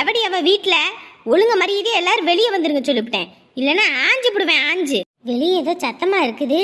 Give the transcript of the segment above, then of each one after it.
எவடி அவ வீட்ல? ஒழுங்க மரியாதையா எல்லாரும் வெளியே வந்துருங்க சொல்லிவிட்டேன். இல்லைன்னா ஆஞ்சு விடுவேன் ஆஞ்சு. வெளியே ஏதோ சத்தமா இருக்குது.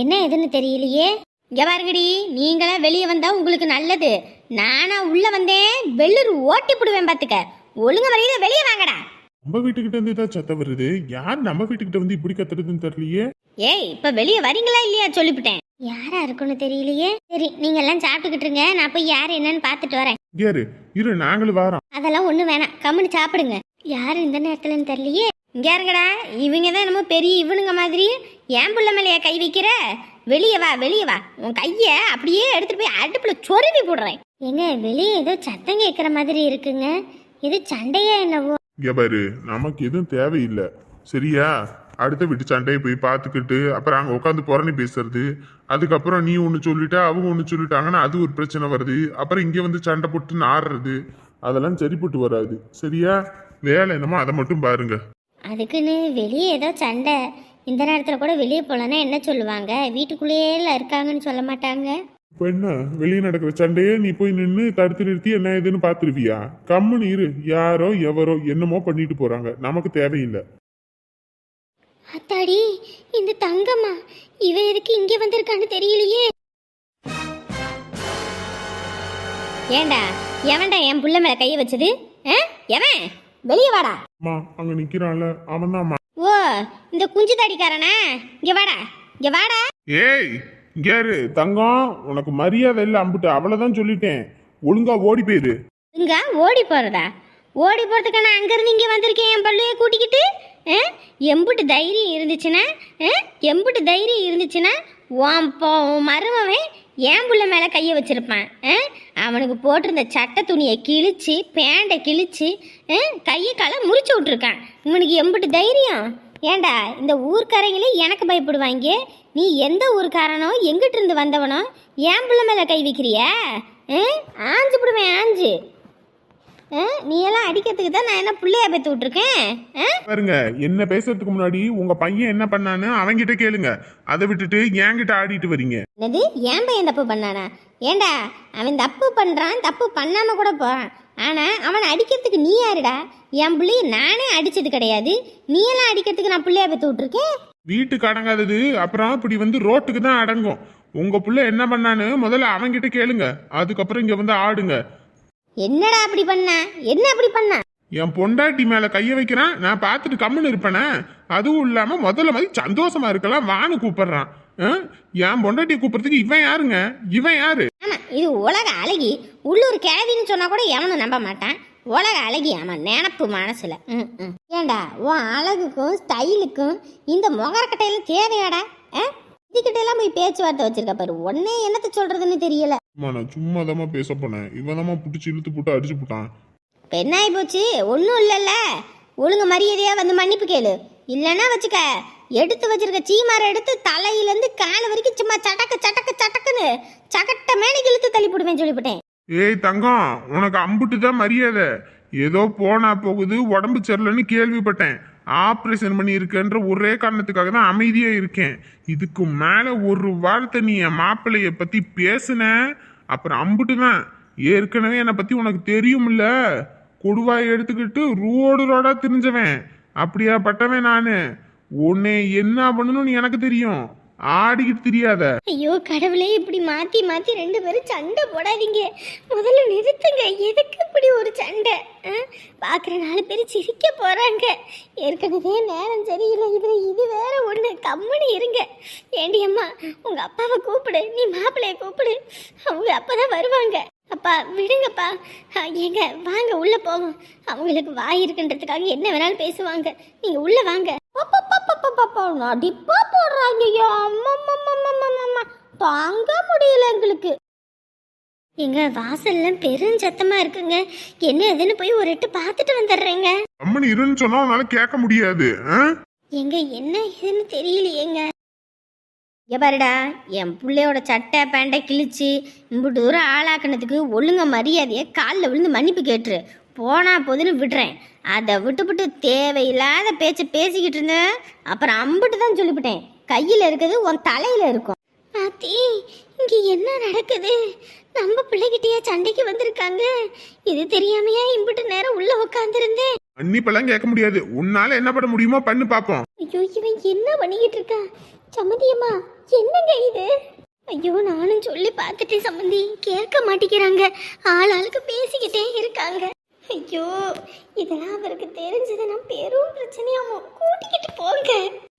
என்ன எதுன்னு தெரியலையே. இங்க பாருங்கடி நீங்களா வெளியே வந்தா உங்களுக்கு நல்லது. நானா உள்ள வந்தேன் வெள்ளூர் ஓட்டி போடுவேன் பாத்துக்க. ஒழுங்க மரியாதை வெளியே வாங்கடா. நம்ம வீட்டுக்கிட்ட இருந்து தான் சத்தம் வருது? யார் நம்ம வீட்டுக்கிட்ட வந்து இப்படி கத்துறதுன்னு தெரியலையே? ஏய் இப்ப வெளியே வரீங்களா இல்லையா சொல்லிவிட்டேன். யாரா இருக்குன்னு தெரியலையே. சரி நீங்க எல்லாம் சாப்பிட்டுக்கிட்டு இருங்க. நான் போய் யார் என்னன்னு பார்த்துட்டு வரேன். யாரு இரு. நாங்களும் வாரோம். அதெல்லாம் ஒண்ணு வேணாம். கம்முன்னு சாப்பிடுங்க. யாரு இந்த நேரத்துலன்னு தெரியலையே. இங்க இருங்கடா. இவங்க தான் என்னமோ பெரிய இவனுங்க மாதிரி. ஏன் புள்ள மேலையா கை வைக்கிற? வெளியே வா வெளியே வா. உன் கைய அப்படியே எடுத்துட்டு போய் அடுப்புல சொருவி போடுறேன். எங்க வெளியே ஏதோ சத்தம் கேட்குற மாதிரி இருக்குங்க. இது சண்டையா என்னவோ? இங்க பாரு. நமக்கு எதுவும் தேவையில்லை. சரியா? அடுத்த வீட்டு சண்டையை போய் பார்த்துக்கிட்டு அப்புறம் அங்கே உட்காந்து புறணி பேசுறது. அதுக்கப்புறம் நீ ஒன்று சொல்லிட்டா அவங்க ஒன்று சொல்லிட்டாங்கன்னா அது ஒரு பிரச்சனை வருது. அப்புறம் இங்கே வந்து சண்டை போட்டு நாடுறது அதெல்லாம் சரிப்பட்டு வராது. சரியா? வேலை என்னமோ அதை மட்டும் பாருங்க. அதுக்குன்னு வெளியே ஏதோ சண்டை. இந்த நேரத்தில் கூட வெளியே போகலன்னா என்ன சொல்லுவாங்க? வீட்டுக்குள்ளேயே இருக்காங்கன்னு சொல்ல மாட்டாங்க. இப்போ என்ன? வெளியே நடக்கிற சண்டையே நீ போய் நின்று தடுத்து நிறுத்தி என்ன ஏதுன்னு பார்த்துருவியா? கம்முன்னு இரு. யாரோ எவரோ என்னமோ பண்ணிட்டு போறாங்க. நமக்கு தேவையில்லை. அத்தாடி இந்த தங்கம்மா இவ எதுக்கு இங்க வந்திருக்கான்னு தெரியலையே. ஏண்டா எவன்டா என் புள்ள மேல கைய வச்சது? எவன்? வெளியே வாடா. அம்மா அங்க நிக்கிறான்ல அவன் ஓ இந்த குஞ்சு தாடிக்காரனா? இங்க வாடா இங்க வாடா. ஏய் கேரு தங்கம் உனக்கு மரியாதை இல்லை அம்புட்டு. அவ்வளவுதான் சொல்லிட்டேன். ஒழுங்கா ஓடி போயிரு. இங்க ஓடி போறதா? ஓடி போகிறதுக்கு நான் அங்கேருந்து இங்கே வந்திருக்கேன் என் பள்ளைய கூட்டிக்கிட்டு? ஆ? எம்புட்டு தைரியம் இருந்துச்சுன்னா ஆ? எம்புட்டு தைரியம் இருந்துச்சுன்னா உன் மருமவன் என் பிள்ளை மேலே கையை வச்சிருப்பான். ஆ? அவனுக்கு போட்டிருந்த சட்டை துணியை கிழிச்சு பேண்டை கிழிச்சு கையை காலை முறிச்சு விட்ருக்கான் இவனுக்கு எம்புட்டு தைரியம்? ஏண்டா இந்த ஊர்க்காரங்களே எனக்கு பயப்படுவாங்க நீ எந்த ஊர்க்காரனோ எங்கிட்டிருந்து வந்தவனோ என் பிள்ளை மேலே கை வைக்கிறியா? ஆஞ்சு விடுவேன் ஆஞ்சு. நீ எல்லாம் அடிக்கிறதுக்கு தான் நான் என்ன பிள்ளையா பெற்று விட்ருக்கேன் ஆ? பாருங்க என்ன பேசுறதுக்கு முன்னாடி உங்க பையன் என்ன பண்ணான்னு அவன்கிட்ட கேளுங்க. அதை விட்டுட்டு என்கிட்ட ஆடிட்டு வரீங்க. என்னது? ஏன் பையன் தப்பு பண்ணானா? ஏண்டா அவன் தப்பு பண்ணுறான் தப்பு பண்ணாம கூட போகிறான் ஆனால் அவனை அடிக்கிறதுக்கு நீ யாருடா? என் பிள்ளைய நானே அடிச்சது கிடையாது. நீ எல்லாம் அடிக்கிறதுக்கு நான் பிள்ளையா பெற்று விட்ருக்கேன் வீட்டுக்கு அடங்காதது அப்புறம் இப்படி வந்து ரோட்டுக்கு தான் அடங்கும். உங்க புள்ள என்ன பண்ணான்னு முதல்ல அவன்கிட்ட கேளுங்க. அதுக்கப்புறம் இங்க வந்து ஆடுங்க. என்னடா அப்படி பண்ண? என்ன அப்படி பண்ண? என் பொண்டாட்டி மேல கைய வைக்கிறான். நான் பார்த்துட்டு கம்முன்னு இருப்பேனே. அதுவும் இல்லாம முதல்ல மாதிரி சந்தோஷமா இருக்கலாம். வான்னு கூப்பிடுறான்? என் பொண்டாட்டியை கூப்பிடுறதுக்கு இவன் யாருங்க? இவன் யாரு? ஆமாம் இது உலக அழகி. உள்ளூர் கிழவின்னு சொன்னால் கூட எவனும் நம்ப மாட்டான். உலக அழகி ஆமாம் நினப்பு மனசில். ஏண்டா உன் அழகுக்கும் ஸ்டைலுக்கும் இந்த முகரக்கட்டையில தேவையாடா? இதுகிட்ட எல்லாம் போய் பேச்சுவார்த்தை வச்சிருக்க பாரு. உடனே என்னத்த சொல்றதுன்னு தெரியல. அம்மா, நான் சும்மா பேச போனேன். இவன் தான் பிடிச்சி இழுத்து போட்டு அடிச்சு போட்டான். ஆகி போச்சு. ஒன்றும் இல்லைல்ல. ஒழுங்கு மரியாதையா வந்து மன்னிப்பு கேளு. இல்லைன்னா வச்சுக்க எடுத்து வச்சிருக்க சீமாரை எடுத்து தலையிலேருந்து கால் வரைக்கும் சும்மா சடக்கு சடக்கு சடக்குன்னு சகட்ட மேனைக்கு இழுத்து தள்ளி போடுவேன் சொல்லிவிட்டேன். ஏய் தங்கம் உனக்கு அம்புட்டு தான் மரியாதை. ஏதோ போனா போகுது உடம்பு சரியில்லைன்னு கேள்விப்பட்டேன். ஆப்ரேஷன் பண்ணியிருக்கேன்ற ஒரே காரணத்துக்காக தான் அமைதியாக இருக்கேன். இதுக்கு மேலே ஒரு வார்த்தை நீ என் மாப்பிள்ளைய பற்றி பேசுன? அப்புறம் அம்புட்டு தான் ஏற்கனவே என்னை பற்றி உனக்கு தெரியும்ல. கொடுவாய் எடுத்துக்கிட்டு ரோடு ரோடாக திரிஞ்சவன். அப்படியா பட்டவன் நான். உன்னை என்ன பண்ணணும்னு எனக்கு தெரியும். ஆடிக்கிட்டு தெரியாத. ஐயோ கடவுளே இப்படி மாத்தி மாத்தி ரெண்டு பேரும் சண்டை போடாதீங்க. முதல்ல நிறுத்துங்க. எதுக்கு இப்படி ஒரு சண்டை? பார்க்குற நாலு பேர் சிரிக்க போகிறாங்க ஏற்கனவே நேரம் சரியில்லை. இதுல இது வேற ஒன்று கம்முன்னு இருங்க. ஏண்டி அம்மா உங்கள் அப்பாவை கூப்பிடு. நீ மாப்பிள்ளைய கூப்பிடு. அவங்க அப்பதான் வருவாங்க. அப்பா விடுங்கப்பா. ஏங்க வாங்க உள்ளே போவோம். அவங்களுக்கு வாய் இருக்குன்றதுக்காக என்ன வேணாலும் பேசுவாங்க. நீங்கள் உள்ளே வாங்க. அப்பப்பப்பப்பப்பப்ப, நடிப்பா போடுறாங்க ஐயோ அம்மம்மம்மம்மம்மம்ம. தாங்க முடியல எங்களுக்கு. எங்க வாசல்ல பெருஞ்சத்தமா இருக்குங்க. என்ன எதுன்னு போய் ஒரு எட்டு பார்த்துட்டு வந்துடுறேங்க. அம்மன் இருன்னு சொன்னா உன்னால கேட்க முடியாது? எங்க என்ன ஏதுன்னு தெரியலையேங்க. இங்க பாருடா என் பிள்ளையோட சட்டை பேண்டை கிழிச்சு இம்புட்டு தூரம் ஆளாக்குனதுக்கு ஒழுங்க மரியாதையை காலில் விழுந்து மன்னிப்பு கேட்டுரு. போனா போதுன்னு விடுறேன். அதை விட்டுவிட்டு தேவையில்லாத பேச்சை பேசிக்கிட்டு இருந்தேன். அப்புறம் அம்பிட்டு தான் சொல்லிவிட்டேன் கையில் இருக்கிறது உன் தலையில் இருக்கும். ஆத்தி இங்க என்ன நடக்குது? நம்ம பிள்ளைகிட்டயே சண்டைக்கு வந்திருக்காங்க. இது தெரியாமையா இம்புட்டு நேரம் உள்ள உட்காந்துருந்தேன் மன்னிப்பெல்லாம் கேட்க முடியாது. உன்னால என்ன பண்ண முடியுமோ பண்ணு பாப்போம். ஐயோ இவன் என்ன பண்ணிக்கிட்டு இருக்கா? சம்மந்தியம்மா என்னங்க இது? ஐயோ நானும் சொல்லி பார்த்துட்டேன் சம்மந்தி கேட்க மாட்டேங்கிறாங்க. ஆள் ஆளுக்கு பேசிக்கிட்டே இருக்காங்க. ஐயோ இதெல்லாம் அவருக்கு தெரிஞ்சதுன்னா பெரும் பிரச்சனையாமோ? கூட்டிக்கிட்டு போங்க.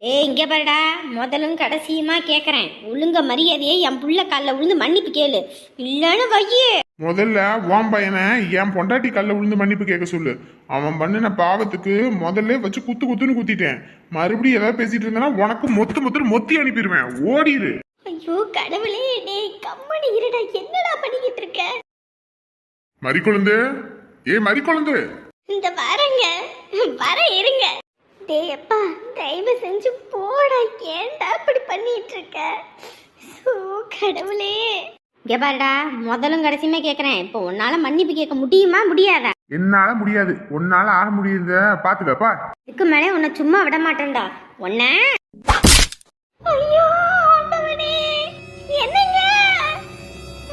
ஏய் இங்க பாருடா. முதலும் கடைசியுமா கேக்குறேன். ஒழுங்க மரியாதையை என் புள்ள காலில் விழுந்து மன்னிப்பு கேளு. இல்லைன்னு வையே. முதல்ல உன் பையனை என் பொண்டாட்டி கல்ல விழுந்து மன்னிப்பு கேட்க சொல்லு. அவன் பண்ணின பாவத்துக்கு முதல்ல வச்சு குத்து குத்துன்னு குத்திட்டேன். மறுபடியும் ஏதாவது பேசிட்டு இருந்தானா உனக்கு மொத்து மொத்துன்னு மொத்தி அனுப்பிடுவேன். ஓடிடு ஐயோ கடவுளே டேய் கம்மனி இருடா. என்னடா பண்ணிக்கிட்டு இருக்க? மறிக்கொழுந்து. ஏ மறிக்கொழுந்து இந்த வரங்க. வர இருங்க. டேய் அப்பா தயவு செஞ்சு போடா. ஏன்டா இப்படி பண்ணிட்டு இருக்க சோ கடவுளே. இங்க பாருடா முதலும் கடைசியுமே கேக்குறேன். இப்போ உன்னால மன்னிப்பு கேட்க முடியுமா முடியாதா? என்னால முடியாது. உன்னால ஆக முடியுத. பாத்துக்கப்பா இதுக்கு மேலே உன்னை சும்மா விட மாட்டேன்டா. உன்ன. ஐயோ ஆண்டவனே. என்னங்க?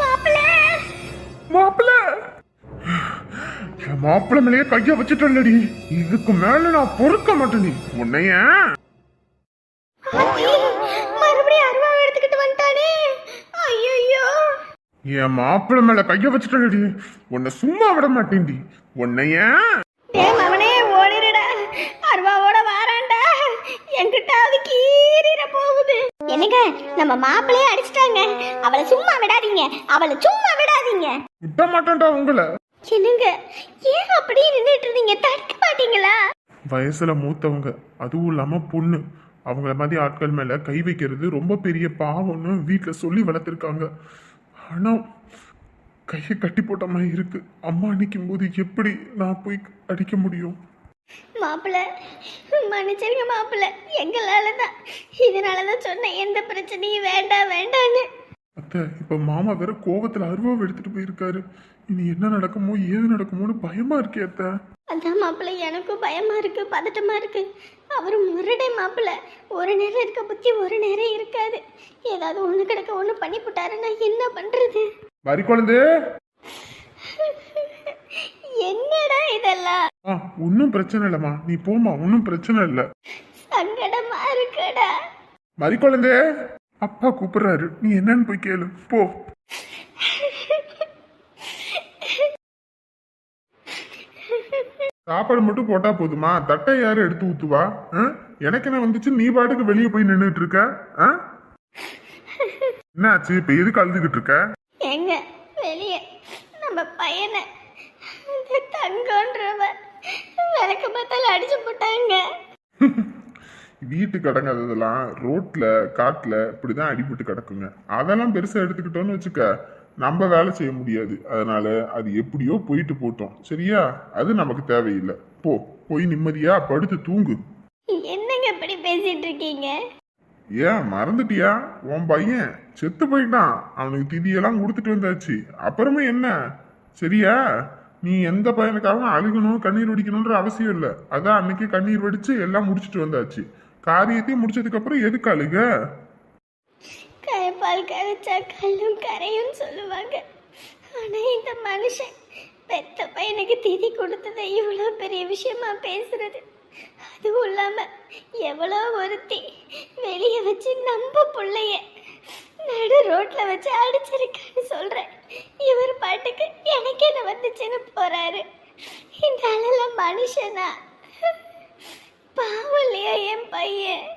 மாப்பிள்ள. மாப்பிள்ள. என் மாப்பிள்ள மேலேயே கைய வச்சுட்டல்லடி இதுக்கு மேல நான் பொறுக்க மாட்டேன் உன்னைய. மறுபடியும் அருவா எடுத்துக்கிட்டு வந்துட்டானே. ஐயோ என் மாப்பிள்ள மேல கைய வச்சுட்டல்லடி உன்னை சும்மா விட மாட்டேன்டி. உன்னைய. மவனே ஓடிடுடா அருவாவோட வாரான்டா. என்கிட்ட அது கீறிட போகுது. என்னங்க நம்ம மாப்பிள்ளையே அடிச்சிட்டாங்க. அவளை சும்மா விடாதீங்க. அவளை சும்மா விடாதீங்க. விட மாட்டேன்டா உங்களை. என்னங்க ஏன் அப்படியே நின்றுட்டு இருந்தீங்க? தடுக்க மாட்டீங்களா? வயசுல மூத்தவங்க அதுவும் இல்லாம பொண்ணு. அவங்கள மாதிரி ஆட்கள் மேல கை வைக்கிறது ரொம்ப பெரிய பாவம்னு வீட்டுல சொல்லி வளர்த்துருக்காங்க. ஆனா கையை கட்டி போட்ட மாதிரி இருக்கு. அம்மா நிற்கும் போது எப்படி நான் போய் அடிக்க முடியும்? மாப்பிள்ள மன்னிச்சிருங்க மாப்பிள்ள எங்களால தான் இதனால தான் சொன்னேன் எந்த பிரச்சனையும் வேண்டாம் வேண்டான்னு அத்தை இப்ப மாமா வேற கோவத்துல அருவாவை எடுத்துட்டு போயிருக்காரு. இனி என்ன நடக்குமோ ஏது நடக்குமோன்னு பயமா இருக்கே அத்தை. அதான் மாப்பிள்ள எனக்கும் பயமா இருக்கு பதட்டமா இருக்கு. அவர் முரடை மாப்பிள்ள. ஒரு நேரம் இருக்க புத்தி ஒரு நேரம் இருக்காது. ஏதாவது ஒண்ணு கிடக்க ஒண்ணு பண்ணி போட்டாருன்னா என்ன பண்றது? வரி குழந்தை. என்னடா இதெல்லாம்? ஆ ஒன்றும் பிரச்சனை இல்லைம்மா. நீ போம்மா ஒன்றும் பிரச்சனை இல்லை. சங்கடமா இருக்குடா. மறி குழந்தை. அப்பா கூப்பிடுறாரு. நீ என்னன்னு போய் கேளு. போ. சாப்பாடு மட்டும் போட்டா போதுமா? தட்டை யாரு எடுத்து ஊத்துவா? ஆ? எனக்கு என்ன வந்துச்சு? நீ பாட்டுக்கு வெளியே போய் நின்றுட்டு இருக்க? ஆ? என்னாச்சு? இப்ப எதுக்கு அழுதுகிட்டு இருக்க? எங்க வெளியே. நம்ம பையனை தங்கன்றவன் விளக்கு பார்த்தால அடிச்சு போட்டாங்க. வீட்டு கடங்காததெல்லாம் ரோட்ல காட்டுல இப்படிதான் அடிபட்டு கிடக்குங்க. அதெல்லாம் பெருசா எடுத்துக்கிட்டோம்னு வச்சுக்க நம்ம வேலை செய்ய முடியாது. அதனால அது எப்படியோ போயிட்டு போட்டோம். சரியா? அது நமக்கு தேவையில்லை. போ போய் நிம்மதியா படுத்து தூங்கு. என்னங்க இப்படி பேசிட்டு இருக்கீங்க? ஏன் மறந்துட்டியா? உன் பையன் செத்து போயிட்டான். அவனுக்கு திதியெல்லாம் கொடுத்துட்டு வந்தாச்சு. அப்புறமே என்ன? சரியா? நீ எந்த பையனுக்காகவும் அழுகணும் கண்ணீர் வடிக்கணுன்ற அவசியம் இல்லை. அதான் அன்னைக்கு கண்ணீர் வடிச்சு எல்லாம் முடிச்சிட்டு வந்தாச்சு. காரியத்தையும் முடிச்சதுக்கு அப்புறம் எதுக்கு அழுக கரைப்பால் கரைச்சா கல்லும் கரையும் சொல்லுவாங்க. ஆனா இந்த மனுஷன் பெத்த பையனுக்கு திதி கொடுத்ததை இவ்வளோ பெரிய விஷயமா பேசுறது. அதுவும் இல்லாம எவ்வளோ ஒருத்தி வெளியே வச்சு நம்ம பிள்ளைய நடு ரோட்ல வச்சு அடிச்சிருக்கான்னு சொல்றேன். இவர் பாட்டுக்கு எனக்கு என்ன வந்துச்சுன்னு போறாரு. இந்த அளவில் மனுஷனா பாவம் என் பையன்?